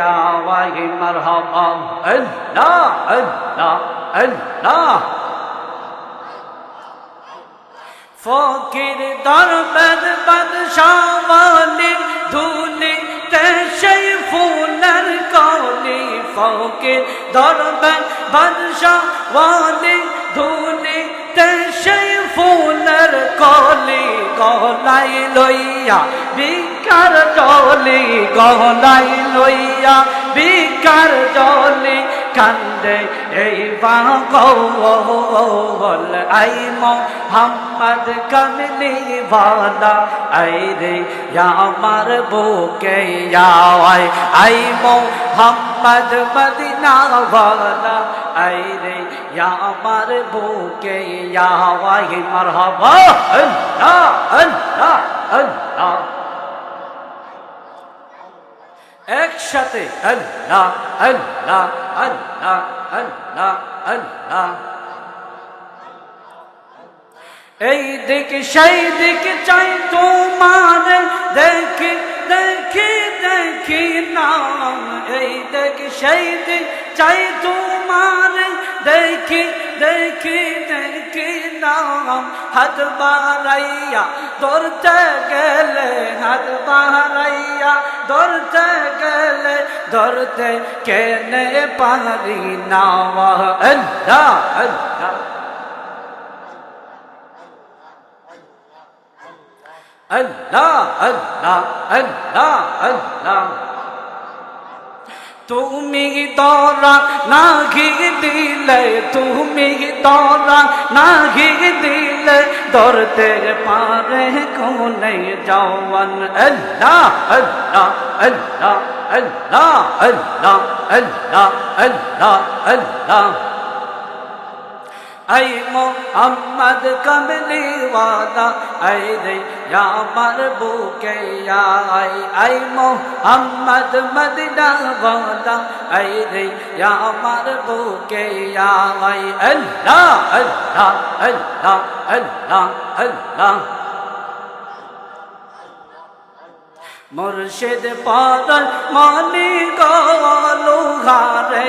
Away মারহাবা আল্লাহ আল্লাহ আল্লাহ। ফকির দরবেদ বাদশাওয়ালি ধুলি সেই ফুলের কলি ফকির দরবেদ বাদশাওয়ালি ধুলি ফুলের কলি গলাই লইয়া বিকার জলি গলাই লইয়া বিকার জলি কান্দে, এই বাকল আই মোহাম্মদ কামলি ভালা আই রে, আমার বুকে আয় আই মোহাম্মদ মদিনা ভালা আই রে, আমার বুকে আয় মারহাবা, আল্লাহ আল্লাহ আল্লাহ। একসাথে আল্লাহ আল্লাহ আল্লাহ আল্লাহ আল্লাহ। এই দিক, সেই দিক চাই তোমার। দেখি দেখি দেখি নাম। এই দিক, সেই দিক চাই তোমার। দেখি দেখি দেখি নাম। হাত বাড়াইয়া ধরতে গেলে হাত ধরতে কেনে পারি না আল্লাহ আল্লাহ। আল্লাহ আল্লাহ আল্লাহ আল্লাহ। তুমি দরা নাহি দিলে, তুমি দরা নাহি দিলে ধরতে পারে কোনে জওয়ান। আল্লাহ আল্লাহ আল্লাহ আল্লাহ আল্লাহ আল্লাহ আল্লাহ আল্লাহ। اے محمد کملی والا اے رے یا مربو کے یا اے اے محمد مدینہ والا اے رے یا مربو کے یا اے اللہ اللہ اللہ اللہ মুর্শিদ পাদল মানি গালু ঘরে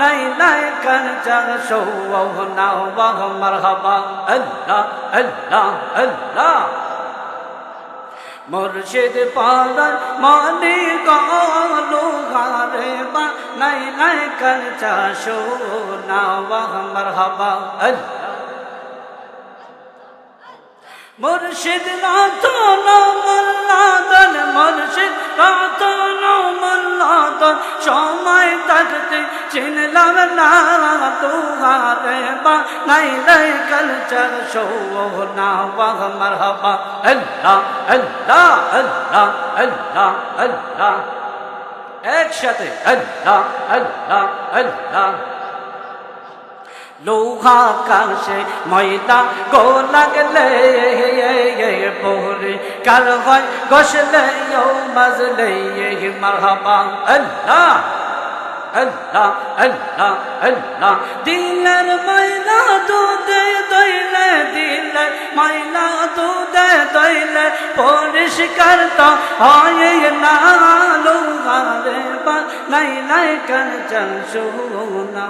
নাই নাই কর চল সো না বাহ মরহবা। আল্লাহ আল্লাহ আল্লাহ। মুর্শিদ পাদল মানি গালু ঘরে নাই নাই কর চল সো না বাহ মরহবা। আল্লাহ। মুর্শিদ রাতন মোল্লাদন, মুর্শিদ রাতন মোল্লাদন। সময় থাকতে চিনলাম না তুহারে বা নাই নাই কলচর শো না বাহ মরহবা। আল্লাহ আল্লাহ আল্লাহ আল্লাহ আল্লাহ। একসাথে আল্লাহ আল্লাহ আল্লাহ। লোহা কাশে ময়দা গো লাগলে পোরে কাল হয় গসলে মজলে, মারহাবা, আল্লাহ আল্লাহ আল্লাহ আল্লাহ। দিলের ময়না দুধে দইলে, দিলে ময়না দুধে দইলে পরিষ্কার তো হয় না। লোহারে নাই নাই কান চল সুনা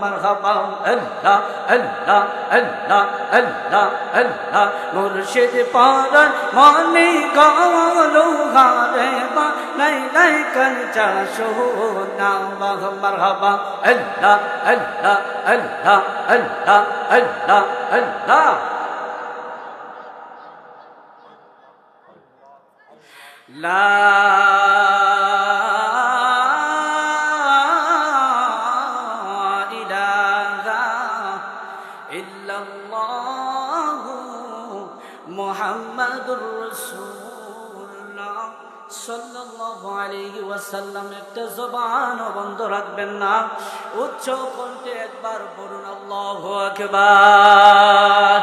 মারহাবা, আল্লাহ আল্লাহ আল্লাহ আল্লাহ আল্লাহ। মুর্শিদ পারান মানি গালো হারে বা নাই নাই কান চল সুনা মারহাবা, আল্লাহ আল্লাহ আল্লাহ আল্লাহ আল্লাহ আল্লাহ। لا إله إلا الله محمد رسول الله সাল্লাল্লাহু আলাইহি ওয়াসাল্লাম একটা জবান বন্ধ রাখবেন না উচ্চ কণ্ঠে একবার বলুন আল্লাহু আকবার